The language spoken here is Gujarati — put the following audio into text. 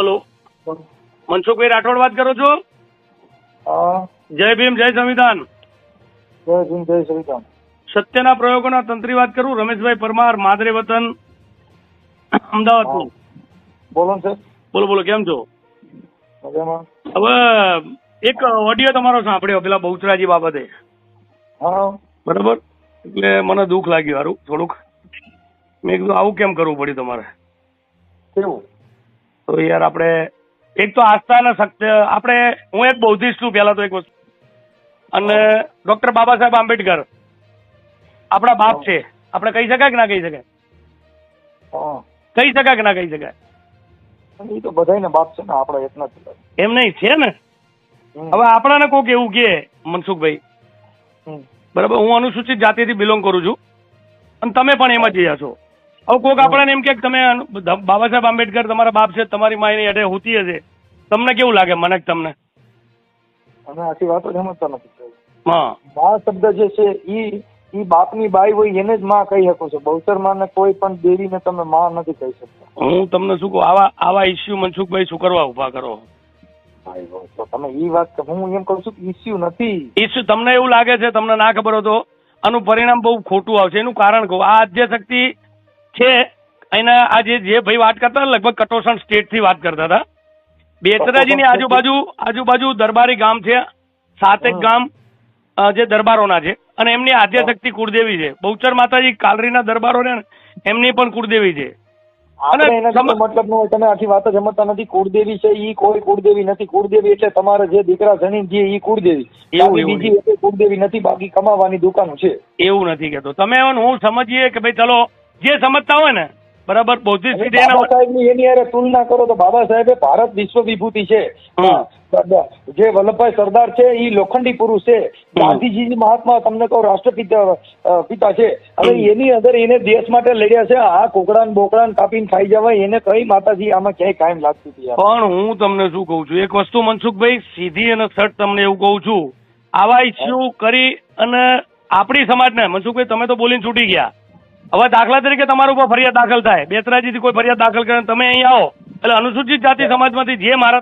હલો. મનસુખભાઈ રાઠોડ વાત કરો છો? જય ભીમ જય સંવિધાન. જય ભીમ જય સંવિધાન. સત્યના પ્રયોગોના તંત્રી વાત કરું રમેશભાઈ પરમાર માદરે વતન અમદાવાદ બોલો બોલો બોલો કેમ છો? હવે એક ઓડિયો તમારો સાંભળ્યો પેલા બહુચરાજી બાબતે. બરોબર? એટલે મને દુઃખ લાગ્યું હારું થોડુંક. મેં કીધું આવું કેમ કરવું પડ્યું તમારે? કેવું? તો યાર આપણે એક તો આસ્થા અને સત્ય આપણે હું એક બૌદ્ધિસ્ટ છું પહેલા તો એક વસ્તુ. અને ડોક્ટર બાબા સાહેબ આંબેડકર. આપણા બાપ છે. આપણે કહી શકાય કે ના કહી શકાય? કહી શકાય કે ના કહી શકાય? એ તો બધાને બાપ છે ને આપણે એક નથી એમ નહીં છે ને. હવે આપણાને કોક એવું કે મનસુખભાઈ. બરાબર હું અનુસૂચિત જાતિથી બિલોંગ કરું છું. અને તમે પણ એમાં જ છો. હવે કોક આપણને એમ કે તમે બાબા સાહેબ આંબેડકર તમારા બાપ છે તમારી માયની હેઠે હોતી હશે. તમને કેવું લાગે મને તમને? અમે આખી વાતો સમજતા નથી હા. બા શબ્દ જે છે ઈ ઈ બાપની બાઈ હોય એને જ માં કહી શકો છો. બહુચરમાં કોઈ પણ દેવીને તમે માં નથી કહી શકતા. હું તમને શું કહું આવા આવા ઇસ્યુ મનસુખભાઈ શું કરવા ઊભા કરો તો તમે ઈ વાત હું એમ કહું છું કે ઇસ્યુ નથી. ઇસ્યુ તમને એવું લાગે છે તમને ના ખબર હતો આનું પરિણામ બહુ ખોટું આવશે. એનું કારણ કહું આ આદ્ય શક્તિ છે એના આજે જે ભાઈ વાત કરતા લગભગ કટોસણ સ્ટેટથી વાત કરતા હતા. બેચરાજીની આજુબાજુ આજુબાજુ દરબારી ગામ છે સાતેક ગામ જે દરબારોના છે. અને એમની આદ્યશક્તિ કુળદેવી છે. બહુચર માતાજી કાલરીના દરબારો ને એમની પણ કુળદેવી છે. મતલબ ન તમે આખી વાત સમજતા નથી. કુળદેવી છે ઈ કોઈ કુળદેવી નથી. કુળદેવી એટલે તમારે જે દીકરા જણી જે ઈ કુળદેવી. એવું, બીજી કુળદેવી નથી બાકી કમાવાની દુકાનો છે. એવું નથી કેતો તમે હું સમજીએ કે ભાઈ ચલો જે સમજતા હોય ને બરાબર બૌદ્ધિક બાબા એની યાર તુલના કરો તો બાબા સાહેબે ભારત વિશ્વ વિભૂતિ છે. જે વલ્લભભાઈ સરદાર છે એ લોખંડી પુરુષ છે. ગાંધીજી મહાત્મા તમને કહો રાષ્ટ્રપિતા પિતા છે. હવે એની અંદર એને દેશ માટે લડ્યા છે. આ કોકડાન બોકડાન કાપીને ખાઈ જવાય એને કઈ માતાજી આમાં ક્યાંય કાયમ લાગતી હતી પણ હું તમને શું કહું છું એક વસ્તુ મનસુખભાઈ સીધી અને સટ તમને એવું કહું છું. આવા ઇસ્યુ કરી અને આપણી સમાજને મનસુખભાઈ તમે તો બોલીને છૂટી ગયા. હવે દાખલા તરીકે તમારા ઉપર ફરિયાદ દાખલ થાય. બેતરાજીથી કોઈ ફરિયાદ દાખલ કરે તમે અહીં આવો. એટલે અનુસૂચિત જાતિ સમાજમાંથી જે મારા